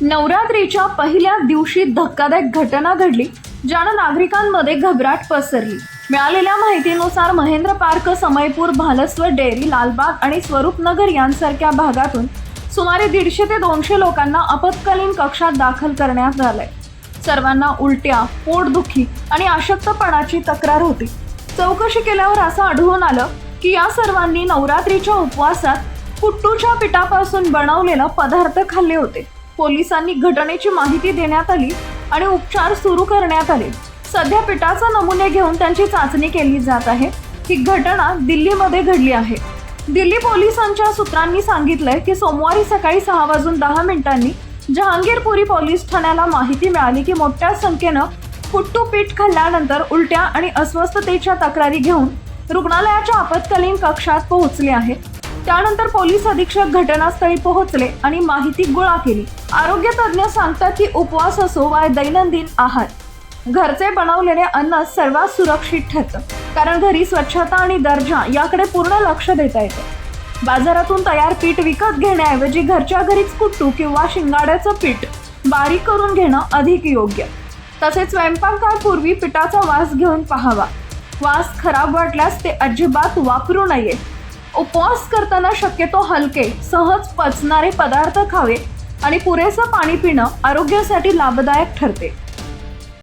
नवरात्रीच्या पहिल्या दिवशी धक्कादायक घटना घडली ज्यानं नागरिकांमध्ये घबराट पसरली. मिळालेल्या माहितीनुसार महेंद्र पार्क समयपूर भालस्वर डेअरी लालबाग आणि स्वरूपनगर यांसारख्या भागातून सुमारे दीडशे ते दोनशे लोकांना आपत्कालीन कक्षात दाखल करण्यात आलंय. सर्वांना उलट्या पोटदुखी आणि अशक्तपणाची तक्रार होती. चौकशी केल्यावर असं आढळून आलं की या सर्वांनी नवरात्रीच्या उपवासात कुट्टूच्या पिठापासून बनवलेलं पदार्थ खाल्ले होते. पोलिसांनी घटनेची माहिती देण्यात आली आणि उपचार सुरू करण्यात आले. सध्या पिठाचा नमुने घेऊन त्यांची चाचणी केली जात आहे. ही घटना दिल्लीमध्ये घडली आहे. दिल्ली पोलिसांच्या सूत्रांनी सांगितलंय की सोमवारी सकाळी सहा वाजून दहा मिनिटांनी जहांगीरपुरी पोलीस ठाण्याला माहिती मिळाली की मोठ्या संख्येनं फुट्टू पीठ खाल्ल्यानंतर उलट्या आणि अस्वस्थतेच्या तक्रारी घेऊन रुग्णालयाच्या आपत्कालीन कक्षात पोहोचले आहेत त्यानंतर पोलीस अधीक्षक घटनास्थळी पोहोचले आणि माहिती गोळा केली. आरोग्य तज्ज्ञ सांगतात की उपवास असो वा दैनंदिन आहार घरचे बनवलेले अन्न सर्वात सुरक्षित ठरतं. कारण घरी स्वच्छता आणि दर्जा याकडे पूर्ण लक्ष देता येतं. बाजारातून तयार पीठ विकत घेण्याऐवजी घरच्या घरीच कुट्टू किंवा शिंगाड्याचं पीठ बारीक करून घेणं अधिक योग्य. तसेच स्वयंपाकापूर्वी पिठाचा वास घेऊन पाहावा. वास खराब वाटल्यास ते अजिबात वापरू नये. उपवास करताना शक्यतो हलके सहज पचणारे पदार्थ खावे आणि पुरेसं पाणी पिणं आरोग्यासाठी लाभदायक ठरते.